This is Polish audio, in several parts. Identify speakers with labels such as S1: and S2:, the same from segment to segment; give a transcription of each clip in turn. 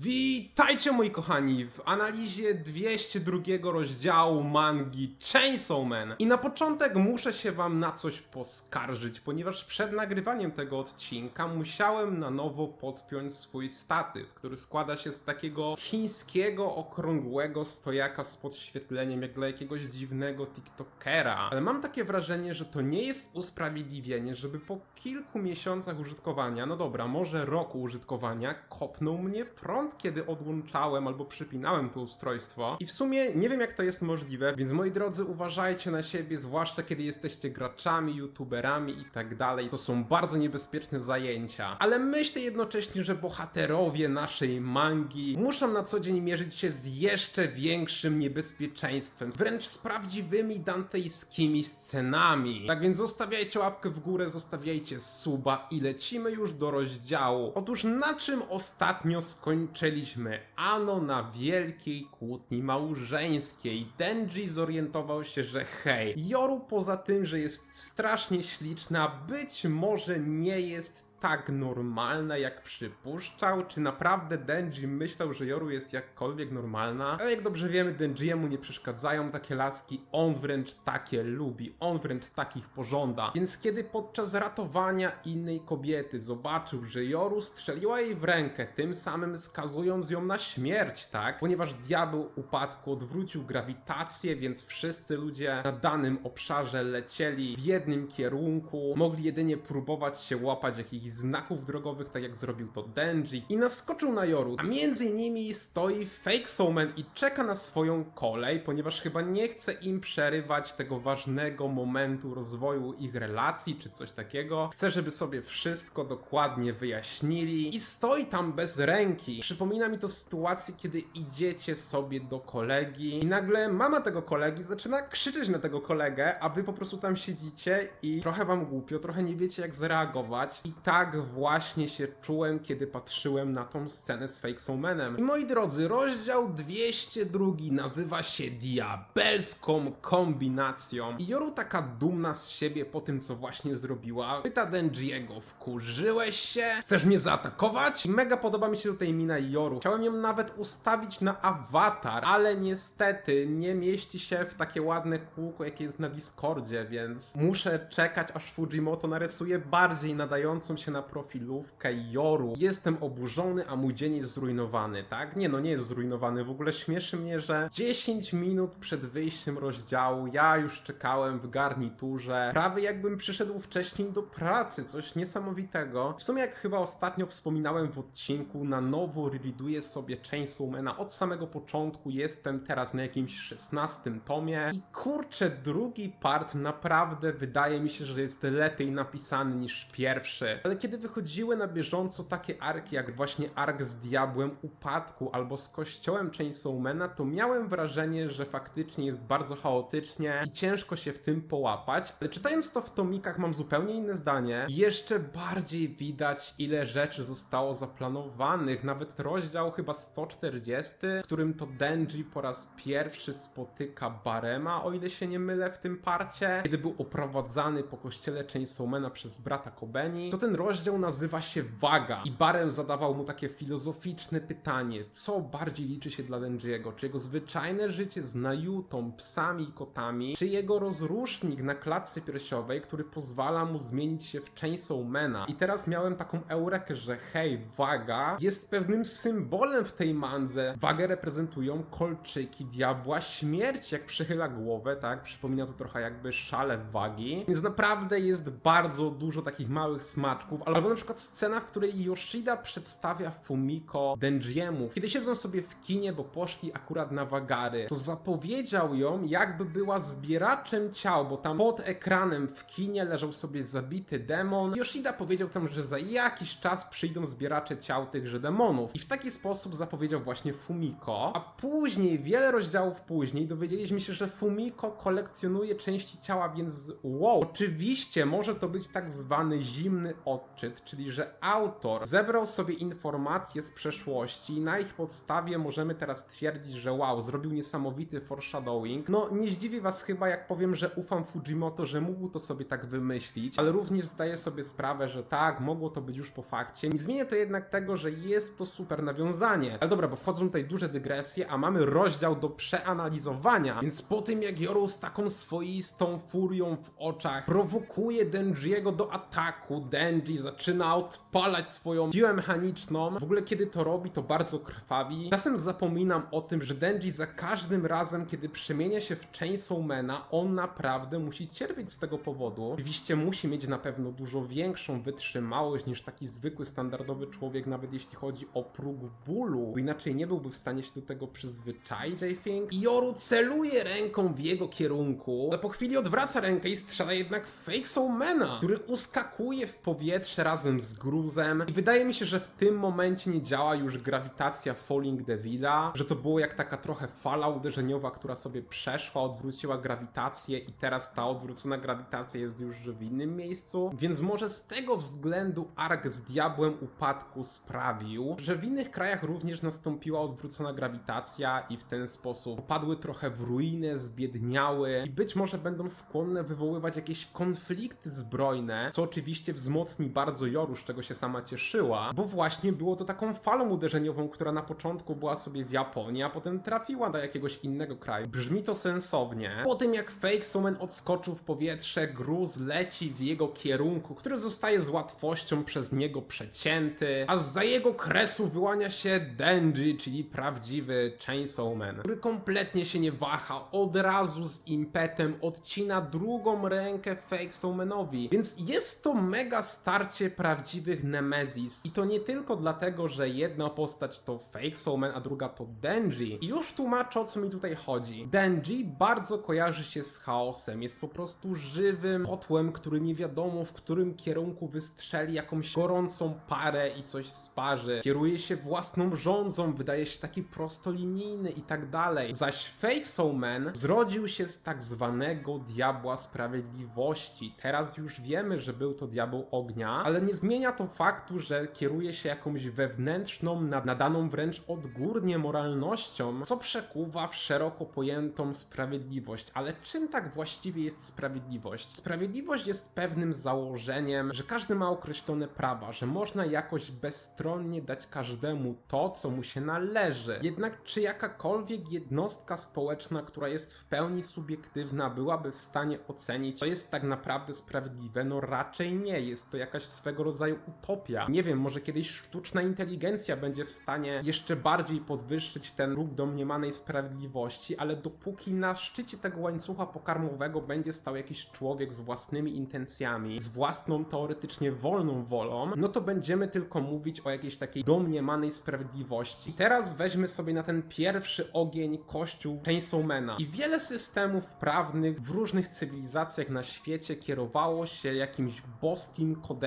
S1: the Witajcie moi kochani w analizie 202 rozdziału mangi Chainsaw Man. I na początek muszę się wam na coś poskarżyć, ponieważ przed nagrywaniem tego odcinka musiałem na nowo podpiąć swój statyw, który składa się z takiego chińskiego, okrągłego stojaka z podświetleniem, jak dla jakiegoś dziwnego tiktokera. Ale mam takie wrażenie, że to nie jest usprawiedliwienie, żeby po kilku miesiącach użytkowania, no dobra, może roku użytkowania, kopnął mnie prąd, kiedy odłączałem albo przypinałem to ustrojstwo. I w sumie nie wiem, jak to jest możliwe, więc moi drodzy, uważajcie na siebie, zwłaszcza kiedy jesteście graczami, youtuberami i tak dalej. To są bardzo niebezpieczne zajęcia. Ale myślę jednocześnie, że bohaterowie naszej mangi muszą na co dzień mierzyć się z jeszcze większym niebezpieczeństwem, wręcz z prawdziwymi dantejskimi scenami. Tak więc zostawiajcie łapkę w górę, zostawiajcie suba i lecimy już do rozdziału. Otóż na czym ostatnio skończyliśmy? Ano na wielkiej kłótni małżeńskiej. Denji zorientował się, że hej, Joru poza tym, że jest strasznie śliczna, być może nie jest tak normalna, jak przypuszczał? Czy naprawdę Denji myślał, że Joru jest jakkolwiek normalna? Ale jak dobrze wiemy, Denjiemu nie przeszkadzają takie laski, on wręcz takie lubi, on wręcz takich pożąda. Więc kiedy podczas ratowania innej kobiety zobaczył, że Joru strzeliła jej w rękę, tym samym skazując ją na śmierć, tak? Ponieważ diabeł upadku odwrócił grawitację, więc wszyscy ludzie na danym obszarze lecieli w jednym kierunku, mogli jedynie próbować się łapać jakichś znaków drogowych, tak jak zrobił to Denji i naskoczył na Joru, a między nimi stoi Fake Soulman i czeka na swoją kolej, ponieważ chyba nie chce im przerywać tego ważnego momentu rozwoju ich relacji, czy coś takiego. Chce, żeby sobie wszystko dokładnie wyjaśnili i stoi tam bez ręki. Przypomina mi to sytuację, kiedy idziecie sobie do kolegi i nagle mama tego kolegi zaczyna krzyczeć na tego kolegę, a wy po prostu tam siedzicie i trochę wam głupio, trochę nie wiecie jak zareagować i tak właśnie się czułem, kiedy patrzyłem na tą scenę z Fake Soulmanem. I moi drodzy, rozdział 202 nazywa się Diabelską Kombinacją. I Joru taka dumna z siebie po tym, co właśnie zrobiła, pyta Denjiego, wkurzyłeś się? Chcesz mnie zaatakować? I mega podoba mi się tutaj mina Joru. Chciałem ją nawet ustawić na awatar, ale niestety nie mieści się w takie ładne kółko, jakie jest na Discordzie, więc muszę czekać, aż Fujimoto narysuje bardziej nadającą się na profilówkę Joru. Jestem oburzony, a mój dzień jest zrujnowany, tak? Nie no, nie jest zrujnowany. W ogóle śmieszy mnie, że 10 minut przed wyjściem rozdziału ja już czekałem w garniturze. Prawie jakbym przyszedł wcześniej do pracy, coś niesamowitego. W sumie jak chyba ostatnio wspominałem w odcinku, na nowo rewiduję sobie Chainsawmana od samego początku. Jestem teraz na jakimś 16 tomie i kurczę, drugi part naprawdę wydaje mi się, że jest lepiej napisany niż pierwszy. Ale kiedy wychodziły na bieżąco takie arki, jak właśnie ark z Diabłem Upadku albo z kościołem Chainsawmana, to miałem wrażenie, że faktycznie jest bardzo chaotycznie i ciężko się w tym połapać. Ale czytając to w tomikach mam zupełnie inne zdanie. Jeszcze bardziej widać, ile rzeczy zostało zaplanowanych. Nawet rozdział chyba 140, w którym to Denji po raz pierwszy spotyka Barema, o ile się nie mylę w tym parcie, kiedy był oprowadzany po kościele Chainsawmana przez brata Kobeni, to ten rozdział nazywa się Waga i Barem zadawał mu takie filozoficzne pytanie, co bardziej liczy się dla Denjiego, czy jego zwyczajne życie z Najutą, psami i kotami, czy jego rozrusznik na klatce piersiowej, który pozwala mu zmienić się w Chainsawmana. I teraz miałem taką eurekę, że hej, Waga jest pewnym symbolem w tej mandze. Wagę reprezentują kolczyki diabła śmierci, jak przychyla głowę, tak? Przypomina to trochę jakby szale wagi. Więc naprawdę jest bardzo dużo takich małych smaczków, albo na przykład scena, w której Yoshida przedstawia Fumiko Denjiemu. Kiedy siedzą sobie w kinie, bo poszli akurat na wagary, to zapowiedział ją, jakby była zbieraczem ciał, bo tam pod ekranem w kinie leżał sobie zabity demon. Yoshida powiedział tam, że za jakiś czas przyjdą zbieracze ciał tychże demonów. I w taki sposób zapowiedział właśnie Fumiko. A później, wiele rozdziałów później, dowiedzieliśmy się, że Fumiko kolekcjonuje części ciała, więc wow, oczywiście może to być tak zwany zimny oddech odczyt, czyli że autor zebrał sobie informacje z przeszłości i na ich podstawie możemy teraz twierdzić, że wow, zrobił niesamowity foreshadowing. No, nie zdziwi was chyba, jak powiem, że ufam Fujimoto, że mógł to sobie tak wymyślić, ale również zdaję sobie sprawę, że tak, mogło to być już po fakcie. Nie zmienia to jednak tego, że jest to super nawiązanie. Ale dobra, bo wchodzą tutaj duże dygresje, a mamy rozdział do przeanalizowania, więc po tym jak Yoru z taką swoistą furią w oczach prowokuje Denjiego do ataku, Denji zaczyna odpalać swoją siłę mechaniczną. W ogóle kiedy to robi, to bardzo krwawi. Czasem zapominam o tym, że Denji za każdym razem, kiedy przemienia się w Chainsawmana, on naprawdę musi cierpieć z tego powodu. Oczywiście musi mieć na pewno dużo większą wytrzymałość niż taki zwykły, standardowy człowiek, nawet jeśli chodzi o próg bólu, bo inaczej nie byłby w stanie się do tego przyzwyczaić, I think. I Yoru celuje ręką w jego kierunku, ale po chwili odwraca rękę i strzela jednak Fake Soulmana, który uskakuje w powietrze razem z gruzem. I wydaje mi się, że w tym momencie nie działa już grawitacja Falling Devila, że to było jak taka trochę fala uderzeniowa, która sobie przeszła, odwróciła grawitację i teraz ta odwrócona grawitacja jest już w innym miejscu. Więc może z tego względu ark z diabłem upadku sprawił, że w innych krajach również nastąpiła odwrócona grawitacja i w ten sposób popadły trochę w ruinę, zbiedniały i być może będą skłonne wywoływać jakieś konflikty zbrojne, co oczywiście wzmocni bardzo Joru, z czego się sama cieszyła, bo właśnie było to taką falą uderzeniową, która na początku była sobie w Japonii, a potem trafiła do jakiegoś innego kraju. Brzmi to sensownie. Po tym jak Fake Sumen odskoczył w powietrze, gruz leci w jego kierunku, który zostaje z łatwością przez niego przecięty, a za jego kresu wyłania się Denji, czyli prawdziwy Chainsaw Man, który kompletnie się nie waha, od razu z impetem odcina drugą rękę Fake Soulmanowi. Więc jest to mega starcie prawdziwych Nemezis. I to nie tylko dlatego, że jedna postać to Fake Soulman, a druga to Denji. I już tłumaczę o co mi tutaj chodzi. Denji bardzo kojarzy się z chaosem, jest po prostu żywym kotłem, który nie wiadomo w którym kierunku wystrzeli jakąś gorącą parę i coś sparzy. Kieruje się własną rządzą, wydaje się taki prostolinijny i tak dalej. Zaś Fake Soulman zrodził się z tak zwanego diabła sprawiedliwości. Teraz już wiemy, że był to diabeł ognia, ale nie zmienia to faktu, że kieruje się jakąś wewnętrzną, nad- nadaną wręcz odgórnie moralnością, co przekuwa w szeroko pojętą sprawiedliwość. Ale czym tak właściwie jest sprawiedliwość? Sprawiedliwość jest pewnym założeniem, że każdy ma określone prawa, że można jakoś bezstronnie dać każdemu to, co mu się należy. Jednak czy jakakolwiek jednostka społeczna, która jest w pełni subiektywna, byłaby w stanie ocenić, co jest tak naprawdę sprawiedliwe? No raczej nie. Jest to jakaś swego rodzaju utopia. Nie wiem, może kiedyś sztuczna inteligencja będzie w stanie jeszcze bardziej podwyższyć ten próg domniemanej sprawiedliwości, ale dopóki na szczycie tego łańcucha pokarmowego będzie stał jakiś człowiek z własnymi intencjami, z własną teoretycznie wolną wolą, no to będziemy tylko mówić o jakiejś takiej domniemanej sprawiedliwości. I teraz weźmy sobie na ten pierwszy ogień kościół Chainsawmana. I wiele systemów prawnych w różnych cywilizacjach na świecie kierowało się jakimś boskim kodeksem.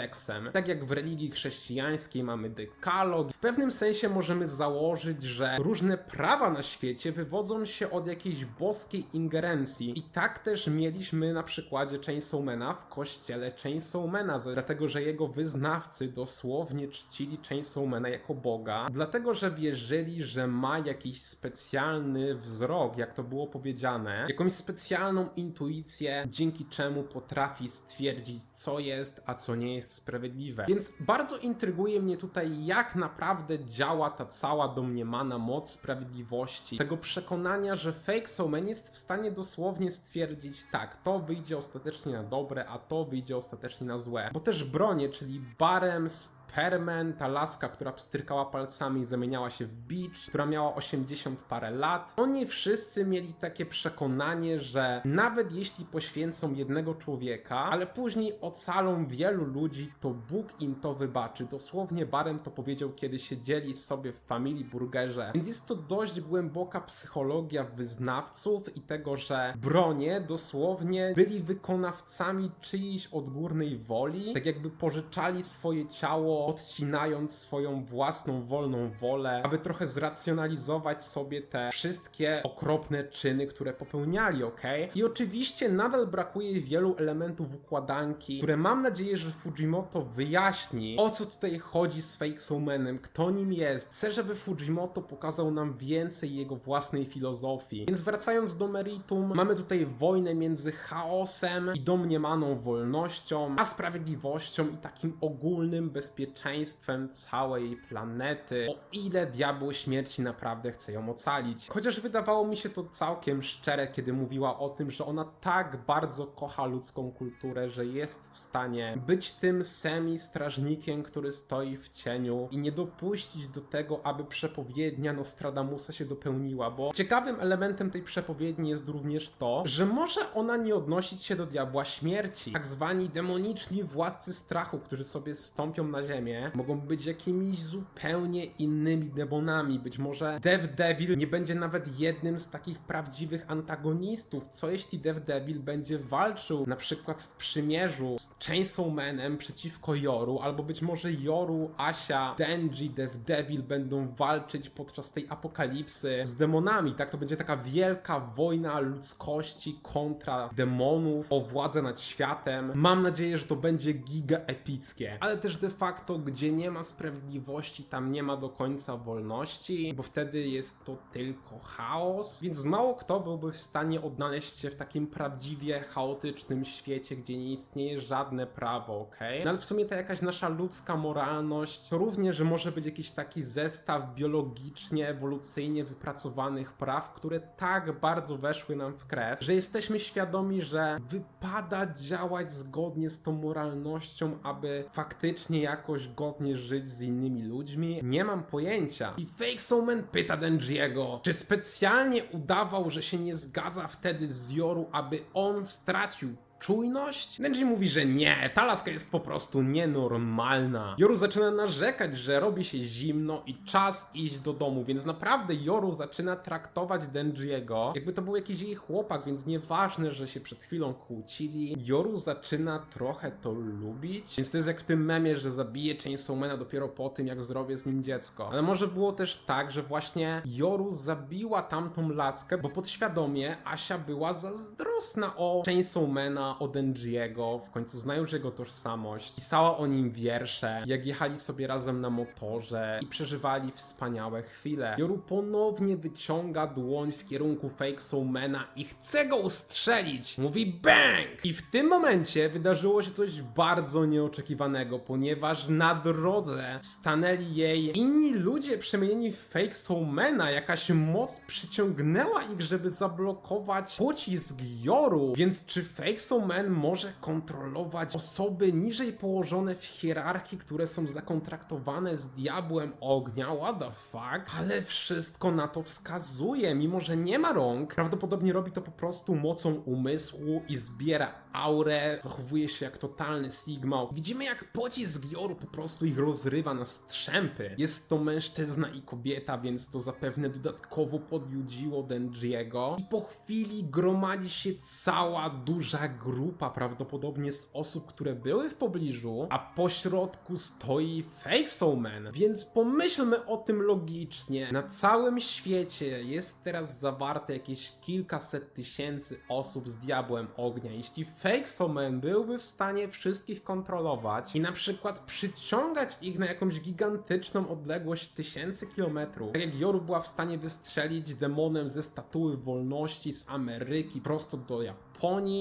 S1: Tak jak w religii chrześcijańskiej mamy dekalog. W pewnym sensie możemy założyć, że różne prawa na świecie wywodzą się od jakiejś boskiej ingerencji. I tak też mieliśmy na przykładzie Chainsawmana w kościele Chainsawmana, dlatego że jego wyznawcy dosłownie czcili Chainsawmana jako Boga, dlatego że wierzyli, że ma jakiś specjalny wzrok, jak to było powiedziane, jakąś specjalną intuicję, dzięki czemu potrafi stwierdzić, co jest, a co nie jest sprawiedliwe. Więc bardzo intryguje mnie tutaj, jak naprawdę działa ta cała domniemana moc sprawiedliwości, tego przekonania, że Fake Soulman jest w stanie dosłownie stwierdzić, tak, to wyjdzie ostatecznie na dobre, a to wyjdzie ostatecznie na złe. Bo też bronie, czyli barem, Spermen, ta laska, która pstrykała palcami i zamieniała się w Beach, która miała 80 parę lat. Oni wszyscy mieli takie przekonanie, że nawet jeśli poświęcą jednego człowieka, ale później ocalą wielu ludzi, to Bóg im to wybaczy. Dosłownie Barem to powiedział, kiedy siedzieli sobie w familii burgerze. Więc jest to dość głęboka psychologia wyznawców i tego, że bronie dosłownie byli wykonawcami czyjejś odgórnej woli, tak jakby pożyczali swoje ciało, odcinając swoją własną wolną wolę, aby trochę zracjonalizować sobie te wszystkie okropne czyny, które popełniali, ok? I oczywiście nadal brakuje wielu elementów układanki, które mam nadzieję, że Fujimoto wyjaśni, o co tutaj chodzi z Fake Soulmanem, kto nim jest. Chcę, żeby Fujimoto pokazał nam więcej jego własnej filozofii. Więc wracając do meritum, mamy tutaj wojnę między chaosem i domniemaną wolnością, a sprawiedliwością i takim ogólnym bezpieczeństwem całej planety. O ile diabło śmierci naprawdę chce ją ocalić. Chociaż wydawało mi się to całkiem szczere, kiedy mówiła o tym, że ona tak bardzo kocha ludzką kulturę, że jest w stanie być tym semi-strażnikiem, który stoi w cieniu i nie dopuścić do tego, aby przepowiednia Nostradamusa się dopełniła, bo ciekawym elementem tej przepowiedni jest również to, że może ona nie odnosić się do diabła śmierci. Tak zwani demoniczni władcy strachu, którzy sobie stąpią na ziemię, mogą być jakimiś zupełnie innymi demonami. Być może Dev Devil nie będzie nawet jednym z takich prawdziwych antagonistów. Co jeśli Dev Devil będzie walczył na przykład w przymierzu z Chainsaw Manem przeciwko Yoru, albo być może Yoru, Asia, Denji, Dev Devil będą walczyć podczas tej apokalipsy z demonami, tak? To będzie taka wielka wojna ludzkości kontra demonów o władzę nad światem. Mam nadzieję, że to będzie giga epickie, ale też de facto, gdzie nie ma sprawiedliwości, tam nie ma do końca wolności, bo wtedy jest to tylko chaos, więc mało kto byłby w stanie odnaleźć się w takim prawdziwie chaotycznym świecie, gdzie nie istnieje żadne prawo, ok? No ale w sumie ta jakaś nasza ludzka moralność to również może być jakiś taki zestaw biologicznie, ewolucyjnie wypracowanych praw, które tak bardzo weszły nam w krew, że jesteśmy świadomi, że wypada działać zgodnie z tą moralnością, aby faktycznie jakoś godnie żyć z innymi ludźmi. Nie mam pojęcia. I Fake Soulman pyta Denjiego, czy specjalnie udawał, że się nie zgadza wtedy z Yoru, aby on stracił czujność? Denji mówi, że nie, ta laska jest po prostu nienormalna. Joru zaczyna narzekać, że robi się zimno i czas iść do domu, więc naprawdę Joru zaczyna traktować Denjiego, jakby to był jakiś jej chłopak, więc nieważne, że się przed chwilą kłócili. Joru zaczyna trochę to lubić, więc to jest jak w tym memie, że zabije Chainsawmana dopiero po tym, jak zrobię z nim dziecko. Ale może było też tak, że właśnie Joru zabiła tamtą laskę, bo podświadomie Asia była zazdrosna o Chainsawmana, o Denjiego, w końcu zna już jego tożsamość. Pisała o nim wiersze, jak jechali sobie razem na motorze i przeżywali wspaniałe chwile. Joru ponownie wyciąga dłoń w kierunku Fake Soulmana i chce go ustrzelić. Mówi BANG! I w tym momencie wydarzyło się coś bardzo nieoczekiwanego, ponieważ na drodze stanęli jej inni ludzie przemienieni w Fake Soulmana. Jakaś moc przyciągnęła ich, żeby zablokować pocisk Joru. Więc czy Fake Soulman może kontrolować osoby niżej położone w hierarchii, które są zakontraktowane z diabłem ognia? What the fuck? Ale wszystko na to wskazuje, mimo że nie ma rąk. Prawdopodobnie robi to po prostu mocą umysłu i zbiera aurę, zachowuje się jak totalny Sigma. Widzimy jak pocisk Joru po prostu ich rozrywa na strzępy. Jest to mężczyzna i kobieta, więc to zapewne dodatkowo podjudziło Denjiego. I po chwili gromadzi się cała duża grupa, prawdopodobnie z osób, które były w pobliżu, a po środku stoi Fake Soulman. Więc pomyślmy o tym logicznie. Na całym świecie jest teraz zawarte jakieś kilkaset tysięcy osób z Diabłem Ognia. Jeśli Fake Soulman byłby w stanie wszystkich kontrolować i na przykład przyciągać ich na jakąś gigantyczną odległość tysięcy kilometrów, tak jak Yoru była w stanie wystrzelić demonem ze statuły wolności z Ameryki prosto do Japonii,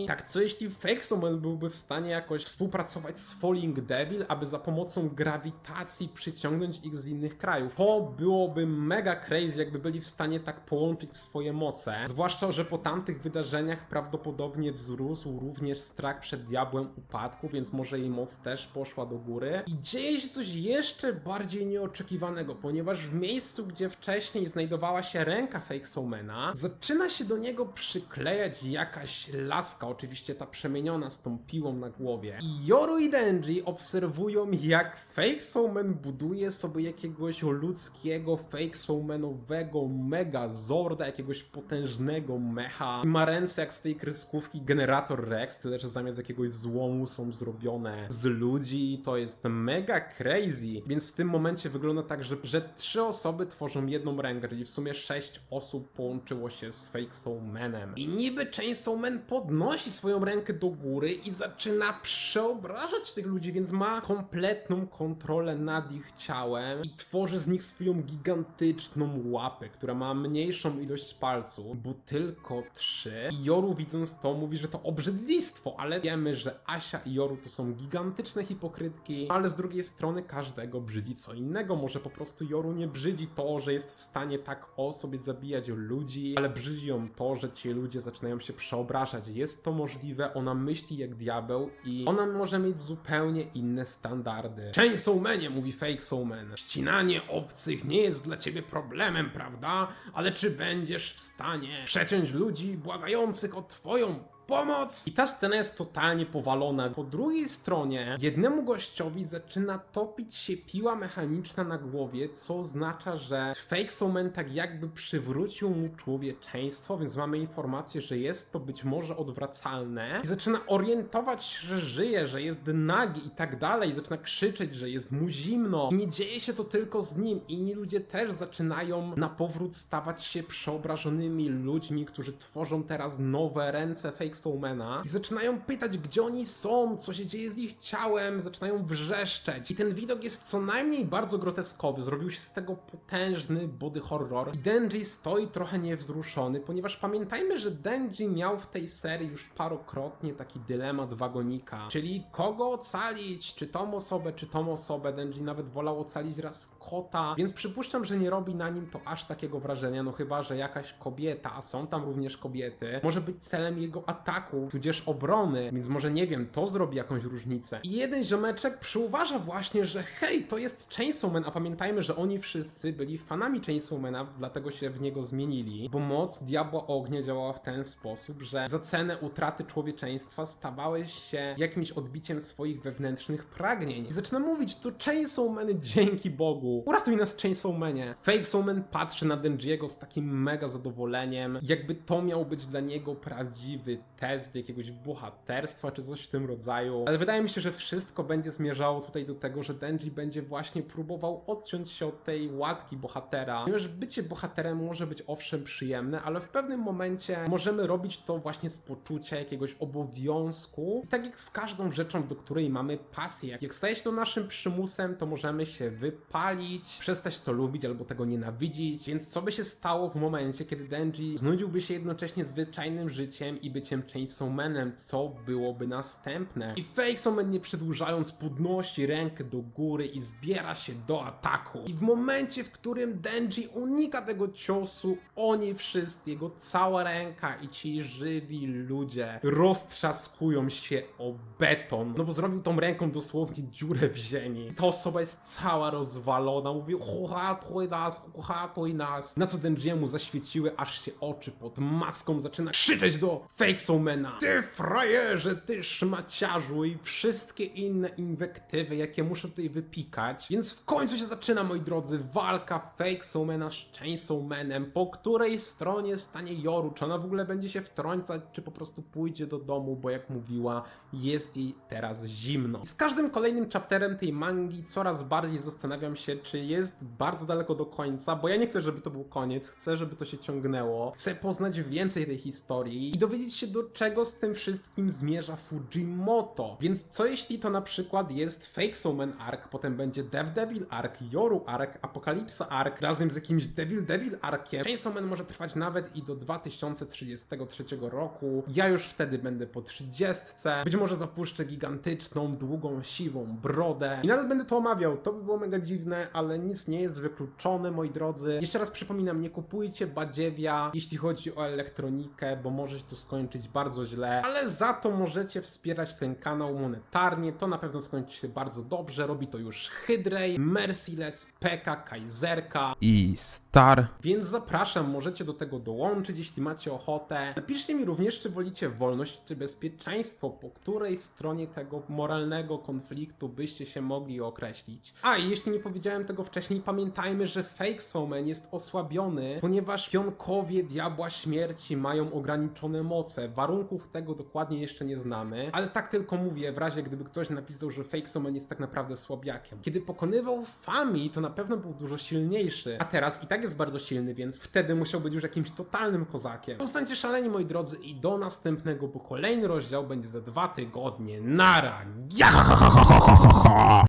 S1: tak co jeśli Soulman byłby w stanie jakoś współpracować z Falling Devil, aby za pomocą grawitacji przyciągnąć ich z innych krajów? To byłoby mega crazy, jakby byli w stanie tak połączyć swoje moce. Zwłaszcza, że po tamtych wydarzeniach prawdopodobnie wzrósł również strach przed diabłem upadku, więc może jej moc też poszła do góry. I dzieje się coś jeszcze bardziej nieoczekiwanego, ponieważ w miejscu, gdzie wcześniej znajdowała się ręka Fake Soulmana, zaczyna się do niego przyklejać jakaś laska, oczywiście ta przemieniona z tą piłą na głowie. I Yoru i Denji obserwują, jak Fake Soulman buduje sobie jakiegoś ludzkiego Fake Soulmanowego mega zorda, jakiegoś potężnego mecha. I ma ręce jak z tej kreskówki Generator Rex, tyle że zamiast jakiegoś złomu są zrobione z ludzi. To jest mega crazy. Więc w tym momencie wygląda tak, że, że trzy osoby tworzą jedną rękę, czyli w sumie sześć osób połączyło się z Fake Soulmanem. I niby Chainsaw Man podnosi swoją rękę do góry i zaczyna przeobrażać tych ludzi, więc ma kompletną kontrolę nad ich ciałem i tworzy z nich swoją gigantyczną łapę, która ma mniejszą ilość palców, bo tylko trzy. I Joru widząc to mówi, że to obrzydlistwo, ale wiemy, że Asia i Joru to są gigantyczne hipokrytki, ale z drugiej strony każdego brzydzi co innego. Może po prostu Joru nie brzydzi to, że jest w stanie tak o sobie zabijać ludzi, ale brzydzi ją to, że ci ludzie zaczynają się przeobrażać. Jest to możliwe, ona myśli jak diabeł i ona może mieć zupełnie inne standardy. Chainsaw Manie, mówi Fake Soulman. Ścinanie obcych nie jest dla ciebie problemem, prawda? Ale czy będziesz w stanie przeciąć ludzi błagających o twoją pomoc! I ta scena jest totalnie powalona. Po drugiej stronie jednemu gościowi zaczyna topić się piła mechaniczna na głowie, co oznacza, że Fake Soulman tak jakby przywrócił mu człowieczeństwo, więc mamy informację, że jest to być może odwracalne. I zaczyna orientować się, że żyje, że jest nagi i tak dalej. Zaczyna krzyczeć, że jest mu zimno. I nie dzieje się to tylko z nim. Inni ludzie też zaczynają na powrót stawać się przeobrażonymi ludźmi, którzy tworzą teraz nowe ręce Fake Soulmana i zaczynają pytać, gdzie oni są, co się dzieje z ich ciałem, zaczynają wrzeszczeć. I ten widok jest co najmniej bardzo groteskowy, zrobił się z tego potężny body horror. I Denji stoi trochę niewzruszony, ponieważ pamiętajmy, że Denji miał w tej serii już parokrotnie taki dylemat wagonika, czyli kogo ocalić, czy tą osobę, czy tą osobę. Denji nawet wolał ocalić raz kota, więc przypuszczam, że nie robi na nim to aż takiego wrażenia, no chyba, że jakaś kobieta, a są tam również kobiety, może być celem jego ataku, tudzież obrony, więc może nie wiem, to zrobi jakąś różnicę. I jeden ziomeczek przyuważa właśnie, że hej, to jest Chainsaw Man, a pamiętajmy, że oni wszyscy byli fanami Chainsaw Mana, dlatego się w niego zmienili, bo moc Diabła Ognia działała w ten sposób, że za cenę utraty człowieczeństwa stawałeś się jakimś odbiciem swoich wewnętrznych pragnień. I zaczyna mówić, to Chainsaw Man, dzięki Bogu. Uratuj nas Chainsaw Manie. Fake Soulman patrzy na Denjiego z takim mega zadowoleniem, jakby to miał być dla niego prawdziwy test jakiegoś bohaterstwa czy coś w tym rodzaju. Ale wydaje mi się, że wszystko będzie zmierzało tutaj do tego, że Denji będzie właśnie próbował odciąć się od tej łatki bohatera. Ponieważ bycie bohaterem może być owszem przyjemne, ale w pewnym momencie możemy robić to właśnie z poczucia jakiegoś obowiązku. I tak jak z każdą rzeczą, do której mamy pasję. Jak staje się to naszym przymusem, to możemy się wypalić, przestać to lubić albo tego nienawidzić. Więc co by się stało w momencie, kiedy Denji znudziłby się jednocześnie zwyczajnym życiem i byciem Chainsaw Manem, co byłoby następne? I Fake Soulman nie przedłużając podnosi rękę do góry i zbiera się do ataku. I w momencie, w którym Denji unika tego ciosu, oni wszyscy, jego cała ręka i ci żywi ludzie roztrzaskują się o beton. No bo zrobił tą ręką dosłownie dziurę w ziemi. Ta osoba jest cała rozwalona, mówi uratuj nas, uratuj nas. Na co Denjiemu zaświeciły aż się oczy pod maską, zaczyna krzyczeć do Fake Soulmana. Ty frajerze, ty szmaciarzu i wszystkie inne inwektywy, jakie muszę tutaj wypikać. Więc w końcu się zaczyna, moi drodzy, walka Fake Soulmana z Chainsaw Manem, po której stronie stanie Joru, czy ona w ogóle będzie się wtrącać, czy po prostu pójdzie do domu, bo jak mówiła, jest jej teraz zimno. Z każdym kolejnym chapterem tej mangi coraz bardziej zastanawiam się, czy jest bardzo daleko do końca, bo ja nie chcę, żeby to był koniec, chcę, żeby to się ciągnęło, chcę poznać więcej tej historii i dowiedzieć się, do czego z tym wszystkim zmierza Fujimoto. Więc co jeśli to na przykład jest Fake Soulman Arc, potem będzie Dev Devil Arc, Yoru Arc, Apokalipsa Arc, razem z jakimś Devil Devil Arciem. Chainsaw Man może trwać nawet i do 2033 roku. Ja już wtedy będę po 30. Być może zapuszczę gigantyczną, długą, siwą brodę. I nawet będę to omawiał. To by było mega dziwne, ale nic nie jest wykluczone, moi drodzy. Jeszcze raz przypominam, nie kupujcie badziewia, jeśli chodzi o elektronikę, bo może się to skończyć bardzo źle. Ale za to możecie wspierać ten kanał monetarnie. To na pewno skończy się bardzo dobrze. Robi to już Hydrej, Merciless, Peka, Kaiserka
S2: i Star.
S1: więc zapraszam, możecie do tego dołączyć, jeśli macie ochotę. Napiszcie mi również, czy wolicie wolność, czy bezpieczeństwo, po której stronie tego moralnego konfliktu byście się mogli określić. A jeśli nie powiedziałem tego wcześniej, pamiętajmy, że Fake Soulman jest osłabiony, ponieważ pionkowie Diabła Śmierci mają ograniczone moce. Warunków tego dokładnie jeszcze nie znamy, ale tak tylko mówię, w razie gdyby ktoś napisał, że Fake Soman jest tak naprawdę słabiakiem. Kiedy pokonywał Fami, to na pewno był dużo silniejszy, a teraz i tak jest bardzo silny, więc wtedy musiał być już jakimś totalnym kozakiem. Zostańcie szaleni, moi drodzy, i do następnego, bo kolejny rozdział będzie za dwa tygodnie. Nara!